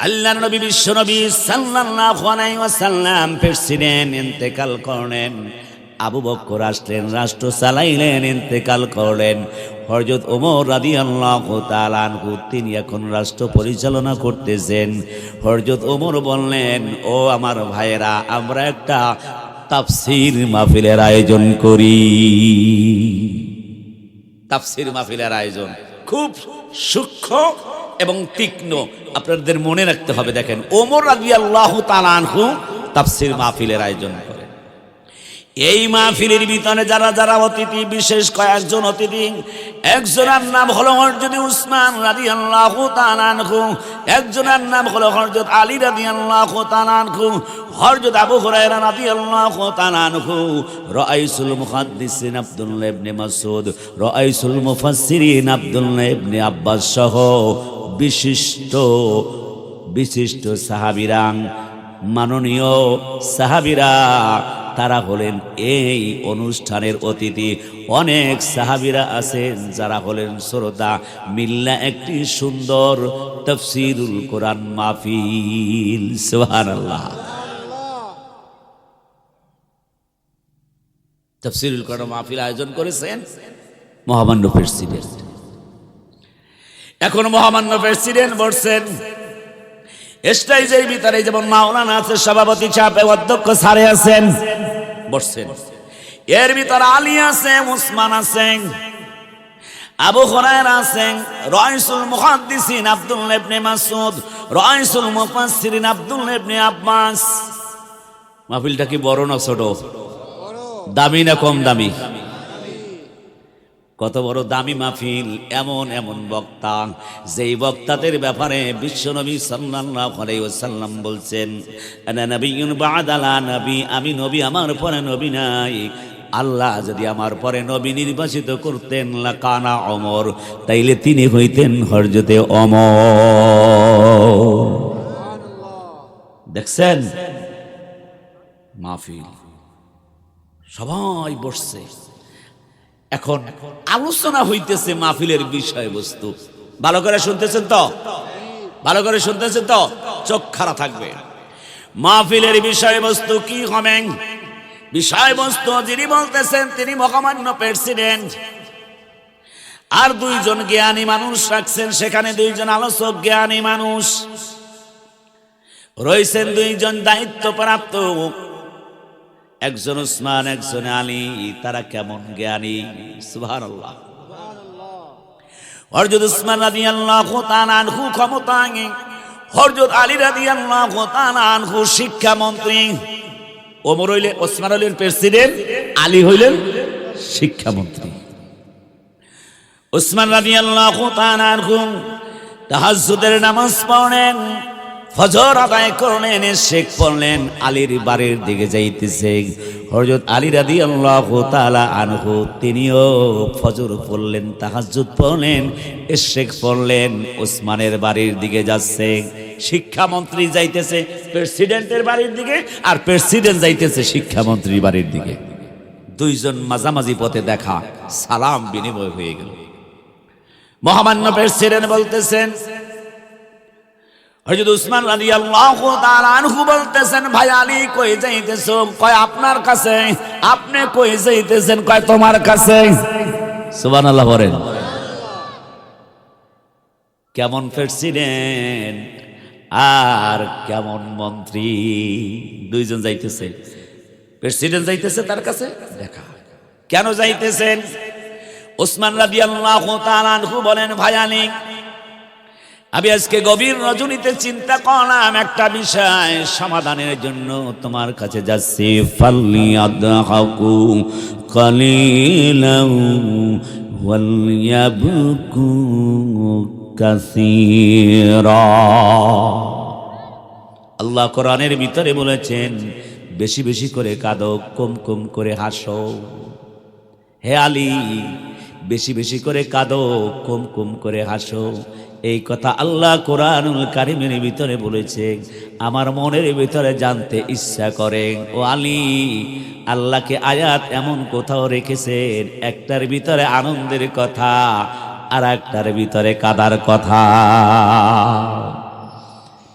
আল্লাহ নবী বিশ্ব নবী সাল্লাল্লাহু আলাইহি ওয়াসাল্লাম ইন্তেকাল করলেন। আবু বকর আসলেন, রাষ্ট্র চালাইলেন, ইন্তেকাল করলেন। হযরত ওমর তাআলা আনহু, তিনি এখন রাষ্ট্র পরিচালনা করতেছেন। হযরত ওমর বললেন, ও আমার ভাইয়েরা, আমরা একটা তাফসির মাহফিলের আয়োজন করি। তাফসির মাহফিলের আয়োজন খুব সূক্ষ্ম এবং তীক্ষ্ণ। আপনাদের মনে রাখতে হবে দেখেন, ওমর রাজি আল্লাহ তালানহু তাফসির মাহফিলের আয়োজন করেন। এই মাহফিলের ভিতরে যারা যারা অতিথি, বিশেষ কয়েকজন অতিথি, একজনের নাম হলো হরজত উসমান রাদি আল্লাহ তালানহু একজনের নাম হলো হরজত আলী রাদি আল্লাহ তালানহু হরজত আবু হুরায়রা রাদি আল্লাহ তালানহু রাইসুল মুহাদ্দিসিন আব্দুল্লাহ ইবনে মাসউদ, রাইসুল মুফাসসিরিন আব্দুল্লাহ ইবনে আব্বাস সহ বিশিষ্ট বিশিষ্ট সাহাবিরাং মাননীয় সাহাবিরা, তারা হলেন এই অনুষ্ঠানের অতিথি। অনেক সাহাবিরা আছেন যারা হলেন শ্রোতা। মিল্লা একটি সুন্দর তফসিরুল কোরআন মাহফিল। সুবহানাল্লাহ। তফসিরুল কোরআন মাহফিল আয়োজন করেছেন মহামান্য প্রেসিডেন্ট। এখন মহামান্য প্রেসিডেন্ট বলছেন, স্টেজের ভিতরে যেমন মাওলানা আছে, সভাপতি চাপে অধ্যক্ষ সারে আছেন বসছেন এর ভিতরে আলী আছে উসমান আছেন, আবু হুরায়রা আছেন রাইসুল মুহাদ্দিসিন আব্দুল্লাহ ইবনে মাসউদ রাইসুল মুফাসসিরিন আব্দুল্লাহ ইবনে আব্বাস। মাহফিলটা কি বড় না ছোট? দামি না কম দামি? কত বড় দামি মাহফিল, এমন এমন বক্তা। যেই বক্তাদের ব্যাপারে বিশ্বনবী ওয়াসাল্লাম বলছেন নবী, আমি নবী, আমার পরে নবী নাই। আল্লাহ যদি আমার পরে নবী নির্বাচিত করতেন, লাকানা অমর তাইলে তিনি হইতেন হরজতে অমর দেখছেন? মাহফিল সবাই বসছে। এখন আলোচনা হইতেছে মাহফিলের বিষয়বস্তু। ভালো করে শুনতেছেন তো? ভালো করে শুনতেছেন তো? চোখ খারাপ থাকবে। মাহফিলের বিষয়বস্তু কি হবে বিষয়বস্তু যিনি বলতেছেন, তিনি মহামান্য প্রেসিডেন্ট। আর দুইজন জ্ঞানী মানুষ রাখছেন, সেখানে দুইজন আলোচক জ্ঞানী মানুষ। রয়েছেন দুইজন দায়িত্বপ্রাপ্ত একজন উসমান, একজন আলী, তারা কেমন জ্ঞানী? সুবহানাল্লাহ। হরজত উসমান রাদিয়াল্লাহু তাআলা আনহু ক্ষমতায়। হরজত আলী রাদিয়াল্লাহু তাআলা আনহু শিক্ষা মন্ত্রী ওমর হইলেন, ওসমান হইলেন প্রেসিডেন্ট, আলী হইলেন শিক্ষামন্ত্রী। উসমান রাদিয়াল্লাহু তাআলা আনহু তাহাজ্জুদের নামাজ পড়েন। ফজর আদায় করলেন শেখ পড়লেন, আলীর বাড়ির দিকে যাইতেছে। হযরত আলী রাদিয়াল্লাহু তাআলা আনহু, তিনিও ফজর পড়লেন, তাহাজ্জুদ পড়লেন শেখ পড়লেন, ওসমানের বাড়ির দিকে যাচ্ছে। শিক্ষামন্ত্রী যাইতেছে, প্রেসিডেন্টের বাড়ির দিকে, আর প্রেসিডেন্ট যাইতেছে শিক্ষামন্ত্রীর বাড়ির দিকে। দুইজন মাঝামাঝি পথে দেখা, সালাম বিনিময় হয়ে গেল। মহামান্য প্রেসিডেন্ট বলতেছেন হযরত উসমান রাদিয়াল্লাহু তাআলা আনহু বলতেছেন, ভাই আলী কই যাইতেছো? কয় আপনার কাছে? আপনি কই যাইতেছেন? কয় তোমার কাছে? সুবহানাল্লাহ বলেন। কেমন প্রেসিডেন্ট আর কেমন মন্ত্রী? দুইজন যাইতেছে। প্রেসিডেন্ট যাইতেছে তার কাছে? দেখা। কেন যাইতেছেন? ওসমান রাদিয়াল্লাহু তাআলা আনহু বলেন, ভাই আলী আমি আজকে গভীর রজনীতে চিন্তা করলাম একটা বিষয় সমাধানের জন্য তোমার কাছে যাচ্ছি। ফাল্লি আদহাকু কালিলাউ ওয়ালিয়াবকু কাসীরা। আল্লাহ কোরআনের ভিতরে বলেছেন, বেশি বেশি করে কাঁদো কম কম করে হাসো। হে আলী বেশি বেশি করে কাঁদো, কম কম করে হাসো। এই কথা আল্লাহ কোরআনুল কারিমের ভিতরে বলেছে, আমার মনের ভিতরে জানতে ইচ্ছা করে। ও আলী, আল্লাহকে আয়াত এমন কোথাও রেখেছেন, একটার ভিতরে আনন্দের কথা আর একটার ভিতরে কাদার কথা।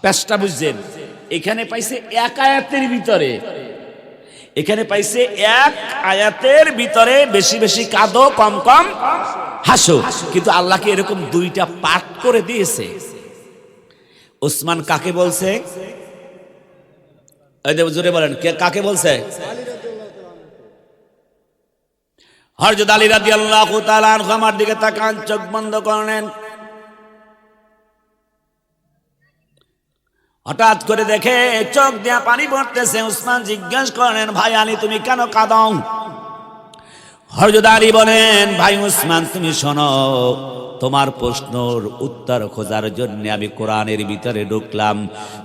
প্যাসটা বুঝছেন? এখানে পাইছে এক আয়াতের ভিতরে। এখানে পাইছে এক আয়াতের ভিতরে বেশি বেশি কাঁদো, কম কম হাসো। কিন্তু আল্লাহকে এরকম দুইটা পাঠ করে দিয়েছে। ওসমান কাকে বলছে? জোরে বলেন কাকে বলছে? হরজত আলী রাদি আল্লাহ আমার দিকে তাকান, চোখ বন্ধ করলেন। হঠাৎ করে দেখে চোখ দিয়া পানি পড়তেছে। উসমান জিজ্ঞেস করেন ভাই আলী, তুমি কেন কাঁদাও হরজত আলী বলেন, ভাই উসমান, তুমি শোনো, তোমার প্রশ্নর উত্তর খোঁজার জন্য আমি কোরআনের ভিতরে ঢুকলাম।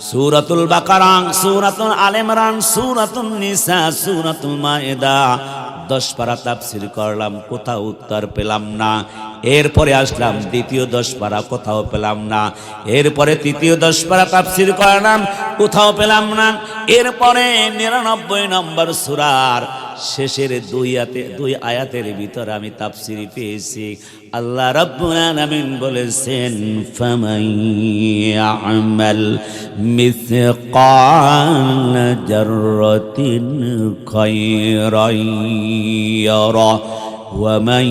সুরাতুল বাকারাং, সুরাতুল আলেমরান সুরাতুল নিসা, সুরাতুল মায়েদা। দশ পারা তাফসির করলাম, কোথাও উত্তর পেলাম না। এরপরে আসলাম, দ্বিতীয় দশ পারা কোথাও পেলাম না। এরপরে তৃতীয় দশ পারা তাফসির করলাম, কোথাও পেলাম না। এরপরে নিরানব্বই নম্বর সুরার শেষের দুই আয়াতে দুই আয়াতের ভিতরে আমি তাফসিরি পেয়েছি। আল্লাহ রাব্বুল আলামিন বলেছেন, ফামান ইয়ামাল মিসকাল জাররাতিন খায়রান ইয়ারা। ومن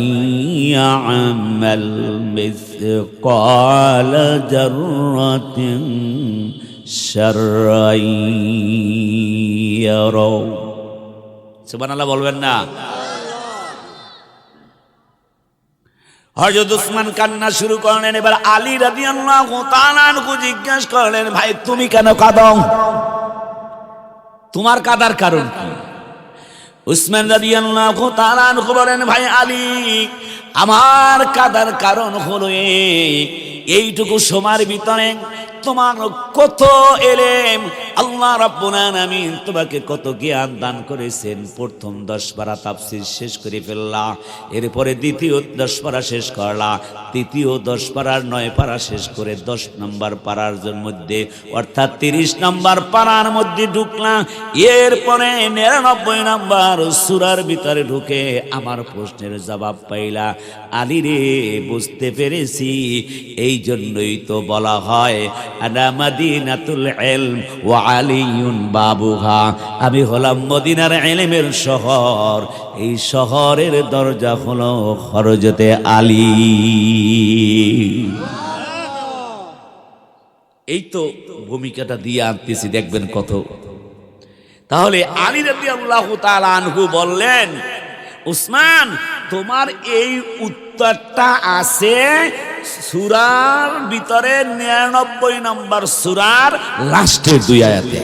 يعمل مثقال ذرة شرا يره সুবহানাল্লাহ বলবেন না হযরত উসমান কান্না শুরু করলেন এবার আলী রাদিয়াল্লাহু তাআলা আনহু জিজ্ঞেস করলেন ভাই তুমি কেন কাঁদো তোমার কাদার কারণ কি উসমান রাদিয়াল্লাহু তাআলা আনহু বলেন ভাই আলী আমার কাদার কারণ হলো এই এইটুকু সময়ের ভিতরে তোমার কত এলেম। আল্লাহ তোমাকে কত জ্ঞান দান করেছেন। প্রথম দশ পারা তাফসীর শেষ করে ফেললা, এরপরে দ্বিতীয় দশ পারা শেষ করলা, তৃতীয় দশ পারার নয় পারা শেষ করে দশ নম্বর পারার মধ্যে, অর্থাৎ তিরিশ নম্বর পারার মধ্যে ঢুকলা। এরপরে নিরানব্বই নম্বর সুরার ভিতরে ঢুকে আমার প্রশ্নের জবাব পাইলা, আলী রে, বুঝতে পেরেছি, এই জন্যই তো বলা হয় আমি হলাম মদিনার শহর, এই শহরের দরজা হলো হরজতে আলী। এই তো ভূমিকাটা দিয়ে আনতেছি, দেখবেন কত। তাহলে আলী রাদি আল্লাহ আনহু বললেন, উসমান, তোমার এই উত্তরটা আছে সুরার ভিতরে নিরানব্বই নম্বর সুরার লাস্টের দুই আয়াতে।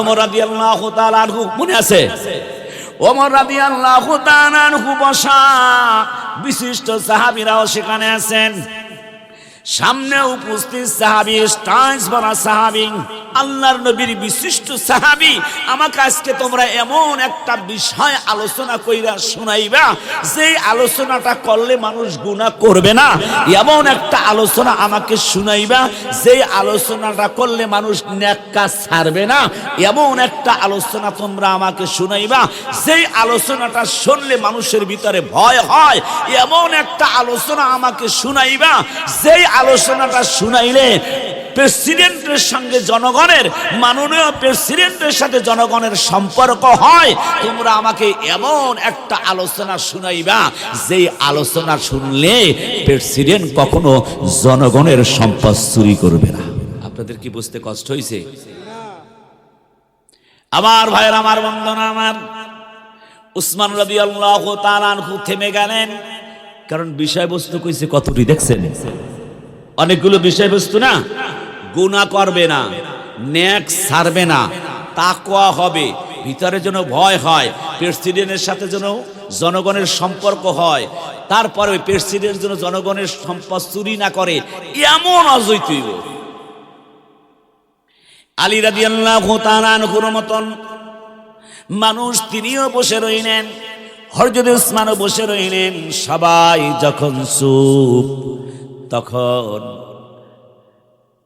ওমর আল্লাহ মনে আছে? ওমর আল্লাহ বিশিষ্ট সাহাবিরাও সেখানে আছেন। সামনে উপস্থিত সাহাবি স্টাইস বলা সাহাবি, আল্লাহর নবীর বিশিষ্ট সাহাবি, আমাকে আজকে তোমরা এমন একটা বিষয় আলোচনা কইরা শোনাইবা, যে আলোচনাটা করলে মানুষ গুনাহ করবে না। এমন একটা আলোচনা আমাকে শুনাইবা, যে আলোচনাটা করলে মানুষ ন্যাক কাজ ছাড়বে না। এমন একটা আলোচনা তোমরা আমাকে শুনাইবা যেই আলোচনাটা শুনলে মানুষের ভিতরে ভয় হয়। এমন একটা আলোচনা আমাকে শুনাইবা যেই আলোচনাটা শুনাইলে প্রেসিডেন্টের সঙ্গে জনগণের, মাননীয় প্রেসিডেন্টের সাথে জনগণের সম্পর্ক হয়। তোমরা আমাকে এমন একটা আলোচনা শুনাইবা, যেই আলোচনা শুনলে প্রেসিডেন্ট কখনো জনগণের সম্পদ চুরি করবে না। আপনাদের কি বুঝতে কষ্ট হয়েছে আমার ভাইয়ের, আমার বন্ধনা, আমার উসমান রবি আল্লাহ তালানহু থেমে গেলেন। কারণ বিষয়বস্তু কইছে কতটি দেখছেন? অনেকগুলো বিষয়বস্তু না? গুণা করবে না, ন্যাক ছাড়বে না, তাকওয়া হবে, ভিতরে যেন ভয় হয়, প্রেসিডেন্টের সাথে যেন জনগণের সম্পর্ক হয়, তারপরে প্রেসিডেন্ট যেন জনগণের সম্পদ চুরি না করে, এমন অজৈতৈব আলী রাদি আল্লাহ মতন মানুষ তিনিও বসে রইলেন হরজদ বসে রইলেন, সবাই যখন চুপ তখন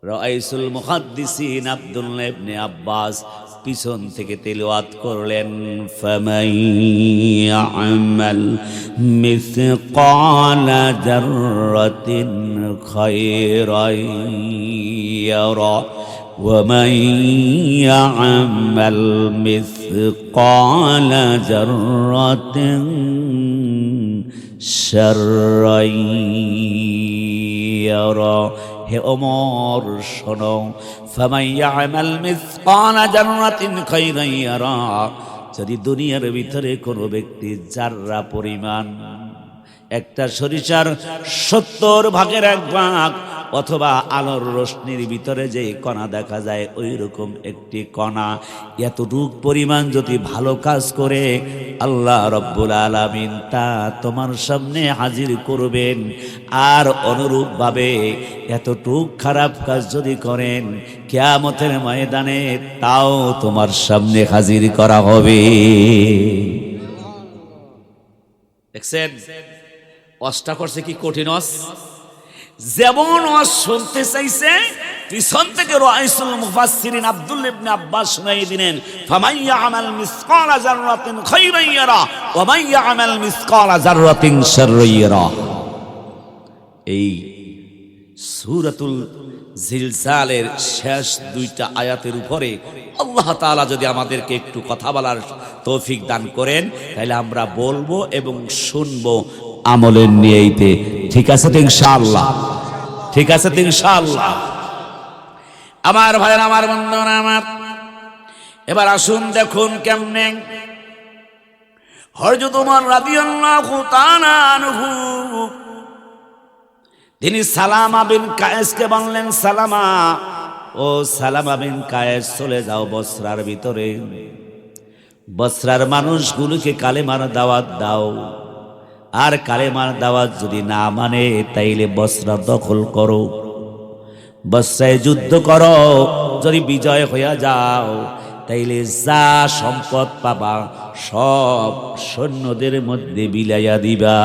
রাইসুল মুহাদ্দিসিন আব্দুল্লাহ ইবনে আব্বাস পিছন থেকে তেলাওয়াত করলেন ফামাই ইয়ামাল মিসকালা যাররাতিন খায়রান ইয়ারা ومن يعمل مثقال ذرة শাররাইয়ারা হে ওমর, শোনো। ফামাইয়া আমাল মিসকানা জান্নাতিন খাইরান ইয়ারা। যদি দুনিয়ার ভিতরে কোনো ব্যক্তি যাররা পরিমাণ, একটা সরিষার সত্তর ভাগের এক ভাগ অথবা আলোর রশ্মির ভিতরে যে কণা দেখা যায় ওই রকম একটি কণা। এতটুক পরিমাণ যদি ভালো কাজ করে, আল্লাহ রব্বুল আলামিন তা তোমার সামনে হাজির করবেন। আর অনুরূপভাবে এতটুক খারাপ কাজ যদি করেন, কেয়ামতের ময়দানে তাও তোমার সামনে হাজির করা হবে। দেখছেন? অসটা করছে কি কঠিন অস? যেমন অস শুনতে চাইছে, পিছন থেকে রাইসুল মুফাসসিরিন আব্দুল ইবনে আব্বাস শুনাই দিলেন ফামাইয়া আমাল মিসকালা যাররাতিন খাইরান ইয়ারা, ওয়া মাইয়া আমাল মিসকালা যাররাতিন শাররান ইয়ারা। এই সূরাতুল জিলজালের শেষ দুইটা আয়াতের উপরে আল্লাহ তাআলা যদি আমাদেরকে একটু কথা বলার তৌফিক দান করেন, তাহলে আমরা বলব এবং শুনব আমলের নিয়েইতে। ঠিক আছে তো ইনশাআল্লাহ? ঠিক আছে তো ইনশাআল্লাহ? আমার ভাইয়ের, আমার বন্ধুরা, আমার। এবার আসুন দেখুন কেমনে। হরজত উমর রাদিয়াল্লাহু তাআলা আনহু। তিনি সালামা বিন কায়েসকে বললেন, সালামা, ও সালামা বিন কায়েস, চলে যাও বসরার ভিতরে। বসরার মানুষগুলোকে কালেমার দাওয়াত দাও। আর কালেমার দাওয়াত যদি না মানে তাইলে বসরা দখল করো। বসরায় যুদ্ধ করো, যদি বিজয় হইয়া যাও, তাইলে যা সম্পদ পাবা, সব সৈন্যদের মধ্যে বিলাইয়া দিবা।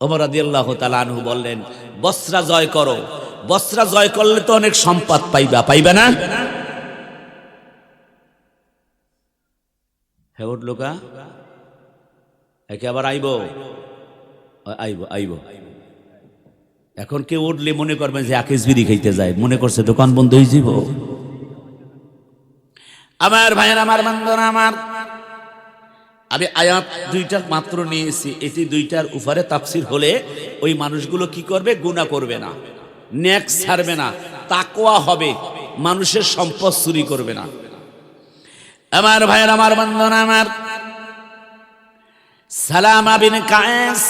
ওমর রাদিয়াল্লাহু তাআলা আনহু বললেন, বসরা জয় করো। বসরা জয় করলে তো অনেক সম্পদ পাইবা পাইবা না? হ্যাঁ উঠল কা একে আবার আইব। আইব আইব। এখন কেউ উঠলে মনে করবেন যে আকিস বিড়ি খাইতে যায়। মনে করছে দোকান বন্ধ হয়ে যাব আমার ভাইয়ের, আমার বান্ধব আমার। আমি আয়াত দুইটা মাত্র নিয়েছি। এটি দুইটার উপরে তাফসির হলে ওই মানুষগুলো কি করবে? গুণা করবে না। নেক ছাড়বে না। তাকোয়া হবে। মানুষের সম্পদ চুরি করবে না। আমার ভাইয়ের, আমার বন্ধন আমার। সালামা বিন কায়েস,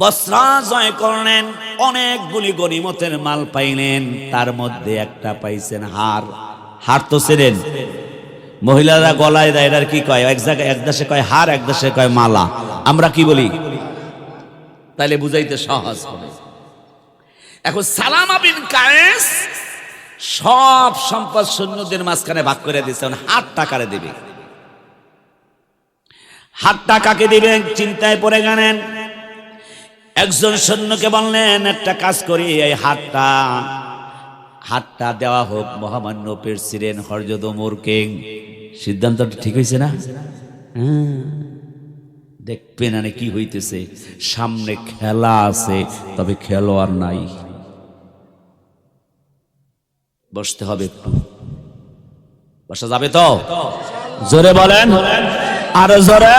বসরা জয় করলেন অনেকগুলি গনিমতের মাল পাইলেন, তার মধ্যে একটা পাইছেন হার। হার তো ছিলেন। মহিলারা গলায় দেয় এটার কি কয়? এক জায়গায়, এক দেশে কয় হার, এক দেশে কয় মালা। আমরা কি বলি? তাইলে বুঝাইতে সহজ এখন সালামা বিন কায়েস সব সম্পদ সৈন্যদের মাঝখানে ভাগ করে দিয়েছেন হাত টাকারে দিবে? হাত টাকাকে দিবেন চিন্তায় পড়ে গেলেন একজন সৈন্যকে বললেন, একটা কাজ করি, এই হাতটা হাতটা দেওয়া হোক মহামান্য প্রেসিডেন্ট হরজদ মোরকে সিদ্ধান্তটা ঠিক হয়েছে না। দেখবেন আনে কি হইতেছে। সামনে খেলা আছে, তবে খেলোয়াড় নাই। বসতে হবে একটু। বসা যাবে তো? জোরে বলেন। আরও জোরে।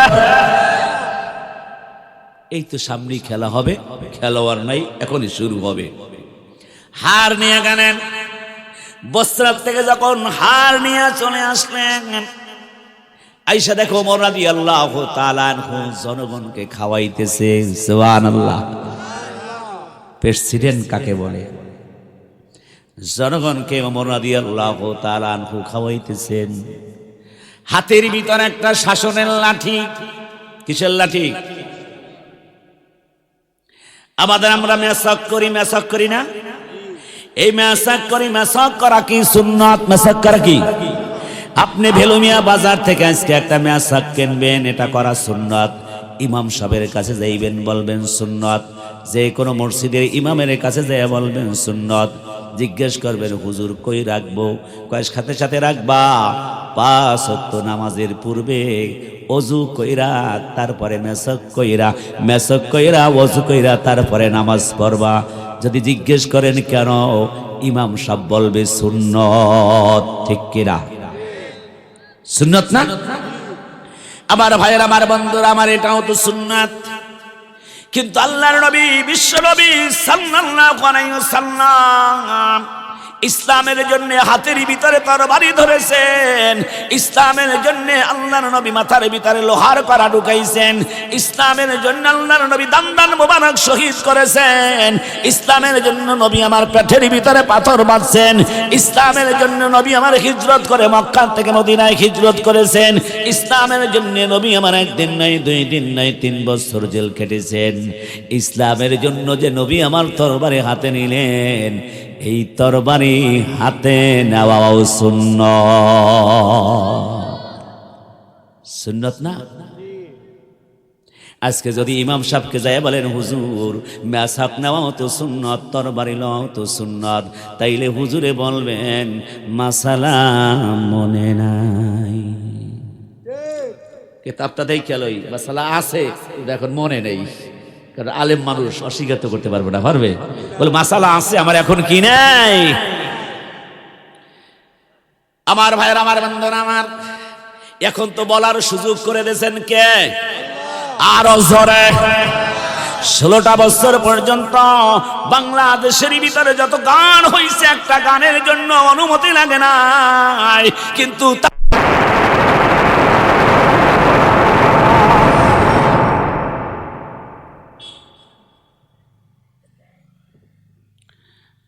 এই তো সামনেই খেলা হবে। খেলোয়াড় নাই, এখনই শুরু হবে। হার নিয়ে গেলেন। বস্ত্রাত থেকে যখন হার নিয়ে চলে আসলেন আইসা দেখো মোরাদি আল্লাহ তালানহু জনগণকে খাওয়াইতেছে। সোয়ান আল্লাহ প্রেসিডেন্ট কাকে বলে? জনগণকে আল্লাহ তালানহু খাওয়াইতেছেন। হাতের ভিতর একটা শাসনের লাঠি। কিসের লাঠি? আমাদের আমরা মেসক করি মেসক করি না? এই মেসাক করি, মেসক করা কি সুন্নত? মেসক করা কি? আপনি ভেলুমিয়া বাজার থেকে আজকে একটা মেসাক কিনবেন, এটা করা সুন্নত। ইমাম সাহেবের কাছে যাইবেন বলবেন সুন্নত। যে কোনো মসজিদের ইমামের কাছে যে বলবেন সুন্নত। জিজ্ঞেস করবেন, হুজুর, কই রাখব? কয়, সাথে সাথে রাখবা। পাঁচ ওয়াক্ত নামাজের পূর্বে অজু কইরা, তারপরে মেসক কইরা মেসক কইরা, অজু কইরা, তারপরে নামাজ পড়বা। যদি জিজ্ঞেস করেন, কেন? ইমাম সাহেব বলবে, সুন্নত। ঠিক কিনা? সুন্নত না? আমার ভাইয়ের, আমার বন্ধুরা, আমার এটাও তো সুন্নাত। কিন্তু আল্লাহর নবী বিশ্ব নবী সাল্লাল্লাহু আলাইহি ওয়াসাল্লাম ইসলামের জন্য হাতের ভিতরে তরবারি ধরেছেন। ইসলামের জন্য আল্লাহর নবী মাথার ভিতরে লোহার করা ঢুকাইছেন। ইসলামের জন্য আল্লাহর নবী দান মোবারক শহীদ করেছেন। ইসলামের জন্য নবী আমার পেটের ভিতরে পাথর বাঁধছেন ইসলামের জন্য নবী আমার হিজরত করে মক্কা থেকে মদিনায় হিজরত করেছেন। ইসলামের জন্য নবী আমার একদিন নয় দুই দিন নয় তিন বছর জেল খেটেছেন। ইসলামের জন্য যে নবী আমার তরবারে হাতে নিলেন এই তরবারি হাতে নেওয়াও শূন্য সুন্নত না? আজকে যদি ইমাম সাহেবকে যায় বলেন হুজুর ম্যাসাপ নেওয়াও তো সুন্নত তরবারি লও তো সুন্নত। তাইলে হুজুরে বলবেন মাসালা মনে নাই। কেতাবটা দেখে লই মাসালা আছে এখন মনে নেই। কারণ আলেম মানুষ অস্বীকার তো করতে পারবে না, পারবে? বলে, মাসালা আছে, আমার এখন কি নেই? আমার ভাইয়ের, আমার বন্ধন আমার। এখন তো বলার সুযোগ করে দিয়েছেন কে? আরও জোরে। ষোলোটা বছর পর্যন্ত বাংলাদেশের ভিতরে যত গান হয়েছে একটা গানের জন্য অনুমতি লাগে না কিন্তু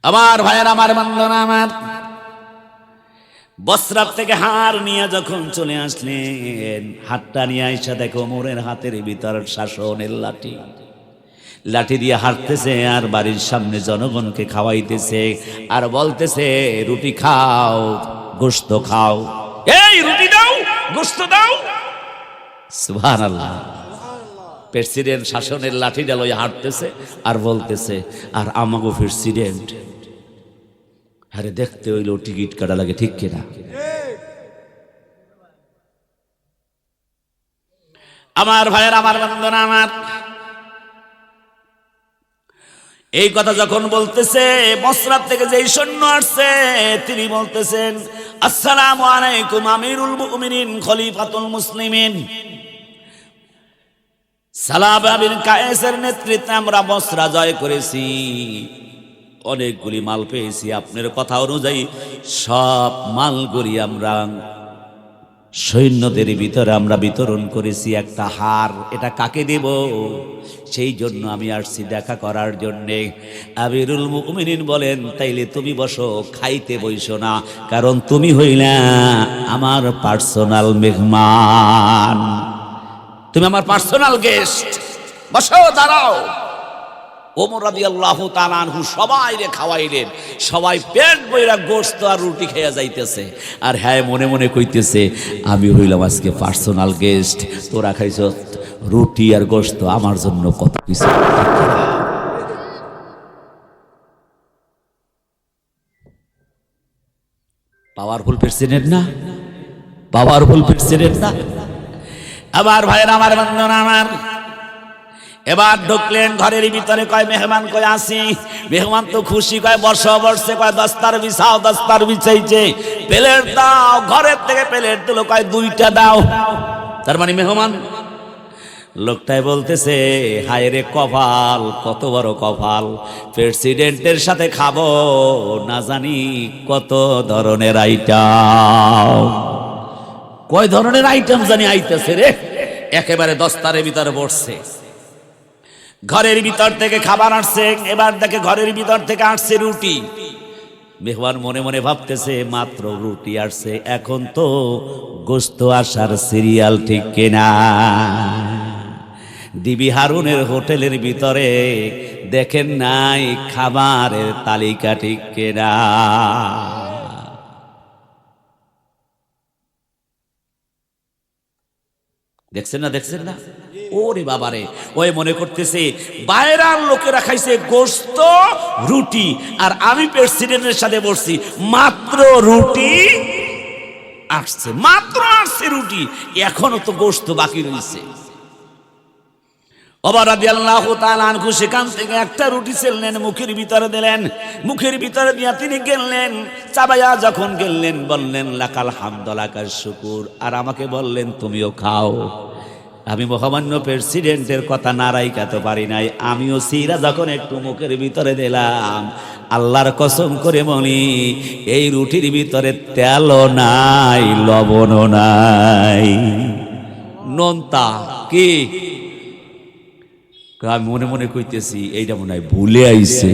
আমার ভাইয়ের আমার বন্ধন আমার। বস্ত্রাত থেকে হার নিয়ে যখন চলে আসলেন, হাতটা নিয়ে আইসা দেখো মোরের হাতের ভিতর শাসনের লাঠি। লাঠি দিয়ে হাঁটতেছে আর বাড়ির সামনে জনগণকে খাওয়াইতেছে আর বলতেছে, রুটি খাও গোস্ত খাও। এই, রুটি দাও গোস্ত দাও। সুবহান আল্লাহ প্রেসিডেন্ট শাসনের লাঠি ডাল হাঁটতেছে আর বলতেছে, আর আমাগো প্রেসিডেন্ট আরে দেখতে হইলেও টিকিট কাটা লাগে, ঠিক কিনা আমার ভাইয়ের, আমার বন্ধনা আমার। এই কথা যখন বলতেছে মসরাত থেকে যেই সৈন্য আসছে, তিনি বলতেছেন, আসসালামু আলাইকুম আমিরুল মুমিনিন, খলিফাতুল মুসলিমিন। সালাব আবিন কায়েসের নেতৃত্বে আমরা বসরা জয় করেছি। অনেকগুলি মাল পেয়েছি, আপনার কথা অনুযায়ী সব মালগুলি আমরা সৈন্যদের ভিতরে আমরা বিতরণ করেছি, একটা হার, এটা কাকে দেব? সেই জন্য আমি আসছি দেখা করার জন্যে। আবিরুল মুমিনিন বলেন, তাইলে তুমি বসো, খাইতে বইসো না, কারণ তুমি হইলা আমার পার্সোনাল মেহমান। তুমি আমার পার্সোনাল গেস্ট, বসো, দাঁড়াও। ওমর রাদি আল্লাহ তালানহু সবাই রে খাওয়াইলেন। সবাই পেট বইরা গোস্ত আর রুটি খেয়ে যাইতেছে। আর হ্যাঁ মনে মনে কইতেছে, আমি হইলাম আজকে পার্সোনাল গেস্ট তোরা খাইছ রুটি আর গোস্ত আমার জন্য কত কিছু পাওয়ারফুল প্রেসিডেন্ট না? পাওয়ারফুল প্রেসিডেন্ট না? আমার ভাইয়ের, আমার বন্ধন আমার এবার ঢুকলেন ঘরের ভিতরে, কয় মেহমান কয় আসি? মেহমান তো খুশি, কয় বর্ষ বর্ষে, কয় দস্তার বিছাও, দস্তার বিছাইছে। প্লেট দাও, ঘরের থেকে প্লেট দিল, কয় দুইটা দাও। তার মানে মেহমান, লোকটাই বলতেছে, হায় রে কপাল, কত বড় কপাল। প্রেসিডেন্টের সাথে খাব, না জানি কত ধরনের আইটাম কয় ধরনের আইটেম জানি আইতেছে রে? একেবারে দস্তারের ভিতরে বসছে। ঘরের ভিতর থেকে খাবার আসছে এবার দেখে ঘরের ভিতর থেকে আসছে রুটি। মেহমান মনে মনে ভাবতেছে, মাত্র রুটি আসছে এখন তো গোস্ত আসার সিরিয়াল ঠিক কেনা? দিবি হারুনের হোটেলের ভিতরে দেখেন নাই খাবারের তালিকা ঠিক কেনা? দেখছেন না দেখছেন না? ওরে বাবারে ওই মনে করতেছে, বাইরের লোকেরা খাইছে গোস্ত, রুটি, আর আমি প্রেসিডেন্টের সাথে বসছি, মাত্র রুটি আসছে, মাত্র আসছে রুটি, এখনও তো গোস্ত বাকি রয়েছে সেখান থেকে একটা রুটি মুখের ভিতরে দিলেন, মুখের ভিতরে দিয়া তিনি গেললেন, চাবাইয়া যখন গেললেন, বললেন, লাকাল হামদলাকার শুকুর। আর আমাকে বললেন, তুমিও খাও। আমি মহামান্য প্রেসিডেন্টের কথা নারাই কাতে পারি নাই। আমিও সিরা যখন একটু মুখের ভিতরে দিলাম, আল্লাহর কসম করে মনি এই রুটির ভিতরে তেলও নাই, লবণও নাই। নোনতা, কি? আমি মনে মনে কইতেছি, এইটা মনে হয় ভুলে আইছে।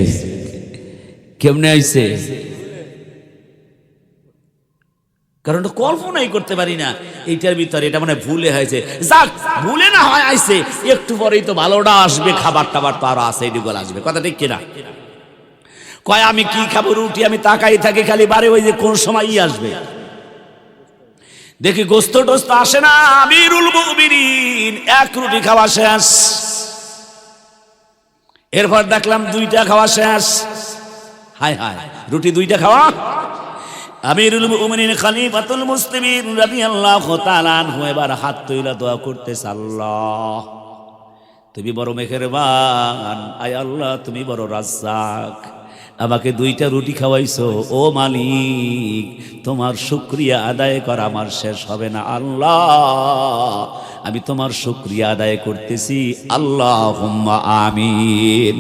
কেমনে আইছে? কারণ কল্পনাই করতে পারি না। এইটার ভিতরে এটা মানে ভুলে হয়েছে। যাক, ভুলে না হয় আইছে একটু পরেই তো ভালোটা আসবে খাবার টাবার তো আরও আছে, এদিকে আসবে। কথা ঠিক কিনা? কয়, আমি কি খাব? রুটি আমি তাকাই থাকি, খালি বারে ওই যে কোন সময় আসবে। দেখি গোস্ত টোস্ত আসে না, আমিরুল মুমিনিন, এক রুটি খাওয়া শেষ। এরপর দেখলাম দুইটা খাওয়া শেষ। হায় হায়, রুটি দুইটা খাওয়া আমিরুল মুমিনিন খলিফাতুল মুসলিমিন রাদিয়াল্লাহু তাআলা আনহু এবার হাত তুইলা দোয়া করতেছে, আল্লাহ, তুমি বড় মেহেরবান, আয় আল্লাহ, তুমি বড় রাজ্জাক, আমাকে দুইটা রুটি খাওয়াইছো, ও মালিক, তোমার শুক্রিয়া আদায় করা আমার শেষ হবে না, আল্লাহ, আমি তোমার শুক্রিয়া আদায় করতেছি আল্লাহ আমিন।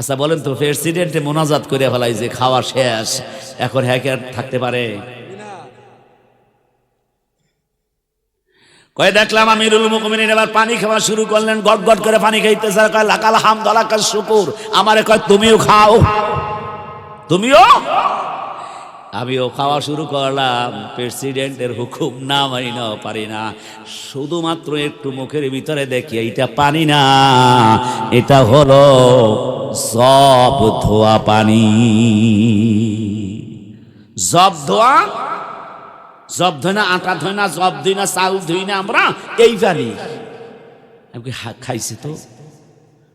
আচ্ছা বলেন তো প্রেসিডেন্টে মোনাজাত করে ফেলাই যে খাওয়া শেষ, এখন হ্যাঁ কি আর থাকতে পারে? কয়ে দেখলাম আমিরুল মুকমিনিন এবার পানি খাওয়া শুরু করলেন, গট গট করে পানি কয়, লাকাল হামদালাকাল শুকুর। আমারে কয়, তুমিও খাও। তুমিও? আমিও খাওয়া শুরু করলাম প্রেসিডেন্টের হুকুম না মানি না পারি না। শুধুমাত্র একটু মুখের ভিতরে দেখি, এইটা পানি না, এটা হলো জব ধোয়া পানি। জব ধোয়া, জব ধুই না আটা ধুই না জব ধুই না চাউল ধুই না আমরা এই পানি আমি খাইছি তো।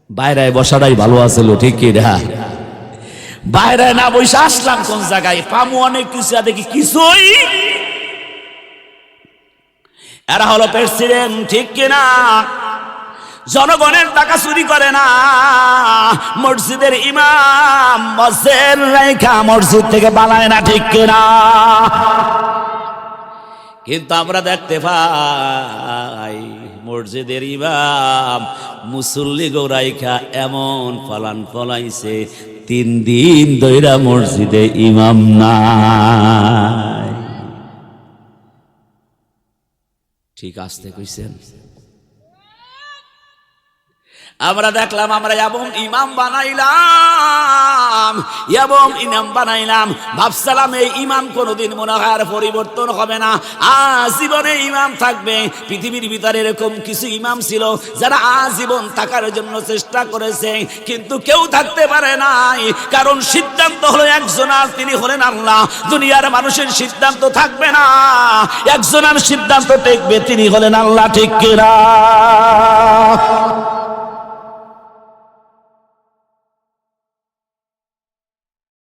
বাইরে বসাটাই ভালো আছিল ঠিক কি রা বাইরে না বসে আসলাম কোন জায়গায়? পামু অনেক কিছু দেখি কিছুই এরা হলো প্রেসিডেন্ট, ঠিক কিনা জনগণের টাকা চুরি করে না। মসজিদের ইমাম মসজিদ রেখা মসজিদ থেকে বানায় না, ঠিক কিনা? কিন্তু আমরা দেখতে পাই মসজিদের ইমাম মুসল্লি গৌরাইখা এমন ফলান ফলাইছে, তিন দিন দইরা মসজিদে ইমাম নাই। ঠিক আসতে কইছেন। আমরা দেখলাম, আমরা এবং ইমাম বানাইলাম এবং ইমাম বানাইলাম। ভাবসালাম এই ইমাম কোনোদিন মনে হয় পরিবর্তন হবে না। আজীবনে ইমাম থাকবে। পৃথিবীর ভিতরে এরকম কিছু ইমাম ছিল যারা আজীবন থাকার জন্য চেষ্টা করেছে, কিন্তু কেউ থাকতে পারে নাই। কারণ সিদ্ধান্ত হলো একজন আর তিনি হলেন আল্লাহ। দুনিয়ার মানুষের সিদ্ধান্ত থাকবে না। একজন আর সিদ্ধান্ত দেখবে তিনি হলেন আল্লাহ, ঠিক কিনা?